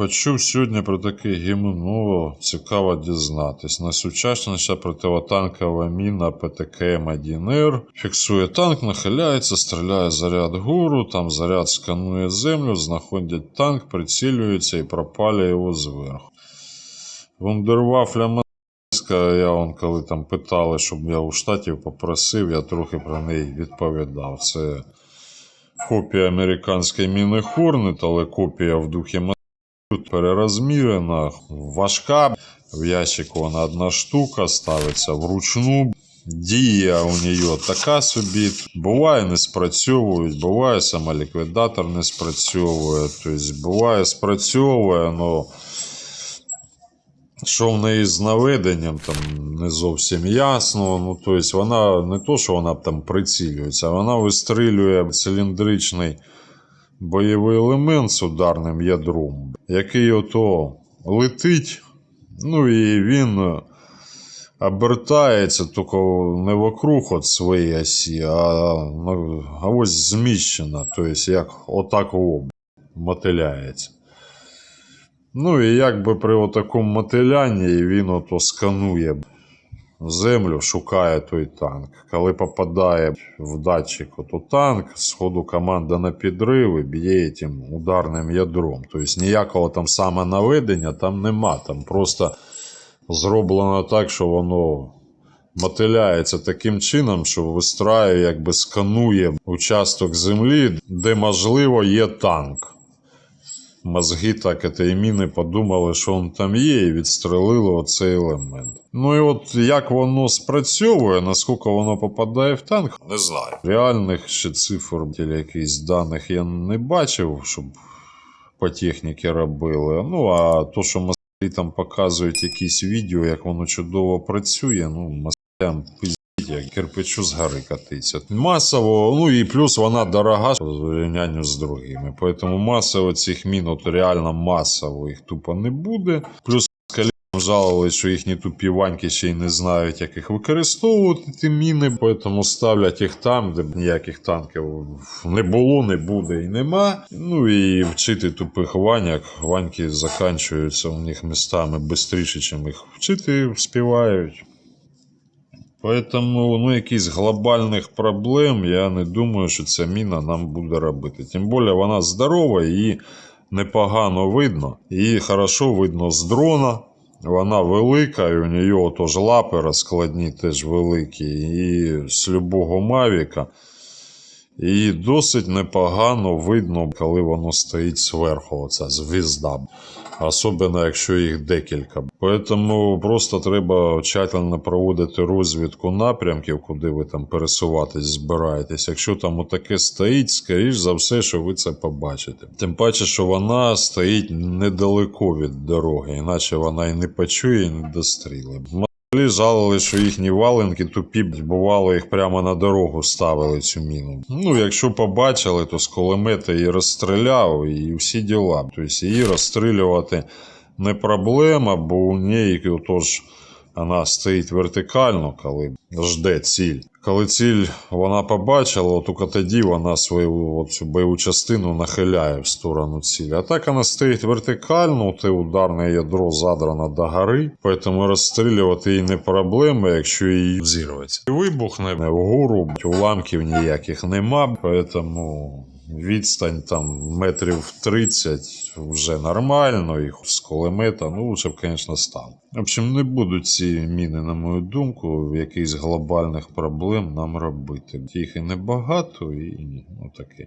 Почув сьогодні про таке гімно, цікаво дізнатись. Найсучасніша противотанкова міна ПТКМ-1Р. Фіксує танк, нахиляється, стріляє заряд гуру, там заряд сканує землю, знаходять танк, прицілюється і пропалює його зверху. Вундервафля Маска, я вон коли там питали, щоб я у штатів попросив, я трохи про неї відповідав. Це копія американської міни Хорнет, але копія в духі Тут перерозмірена, важка. В ящику вона одна штука, ставиться вручну. Дія у нее така собі. Буває не спрацьовують, буває самоліквідатор не спрацьовує. Тобто буває спрацьовує, але що в неї з наведенням там не зовсім ясно. Ну, тобто вона не то, що вона там прицілюється, вона вистрілює циліндричний бойовий елемент з ударним ядром, який ото летить, ну і він обертається тільки не вокруг от своєї осі, а, ну, а ось зміщена, тобто як отак об, мотиляється. Ну і якби при такому мотилянні він ото сканує землю, шукає той танк. Коли попадає в датчик ото танк, сходу команда на підрив і б'є тим ударним ядром. Тобто ніякого там самонаведення там нема. Там просто зроблено так, що воно мотиляється таким чином, що вистраює, якби сканує участок землі, де можливо є танк. Мозги так і міни подумали, що він там є, і відстрелили оцей елемент. Ну і от як воно спрацьовує, наскільки воно попадає в танк, не знаю. Реальних ще цифр якихось даних я не бачив, щоб по техніці робили. Ну а то, що мозги там показують якісь відео, як воно чудово працює, ну пиздіть, як кирпичу з гори катиться. Масово, ну і плюс вона дорога в порівнянні з другими. Тому масово цих мін, от реально масово їх тупо не буде. Плюс жалували, що їхні тупі ваньки ще й не знають, як їх використовувати, ті міни, тому ставлять їх там, де ніяких танків не було, не буде і нема. Ну і вчити тупих ваняк. Ваньки заканчуються у них містами швидше, ніж їх вчити співають. Поэтому ну, якихось глобальних проблем я не думаю, що ця міна нам буде робити. Тим більше вона здорова, її непогано видно. Її хорошо видно з дрона. Вона велика, і у неї тож лапи розкладні теж великі. І з любого мавіка. І досить непогано видно, коли воно стоїть зверху, оця звізда. Особливо, якщо їх декілька. Тому просто треба тщательно проводити розвідку напрямків, куди ви там пересуватись, збираєтесь. Якщо там отаке стоїть, скоріш за все, що ви це побачите. Тим паче, що вона стоїть недалеко від дороги, іначе вона і не почує, і не дострілить. Малі жалили, що їхні валенки тупі, бувало, їх прямо на дорогу ставили цю міну. Ну, якщо побачили, то з кулемета її розстріляв і всі діла. Тобто її розстрілювати не проблема, бо у неї отож, вона стоїть вертикально, коли жде ціль. Коли ціль вона побачила, от тільки тоді вона свою цю бойову частину нахиляє в сторону цілі. А так вона стоїть вертикально, те ударне ядро задрано до гори, тому розстрілювати її не проблема, якщо її взірвати. Вибухне вгору, уламків ніяких нема, тому відстань там метрів 30 вже нормально, їх з кулемета, ну лучше б, звісно, став. В общем, не будуть ці міни, на мою думку, якихось глобальних проблем нам робити. Їх і небагато, і ну, таке.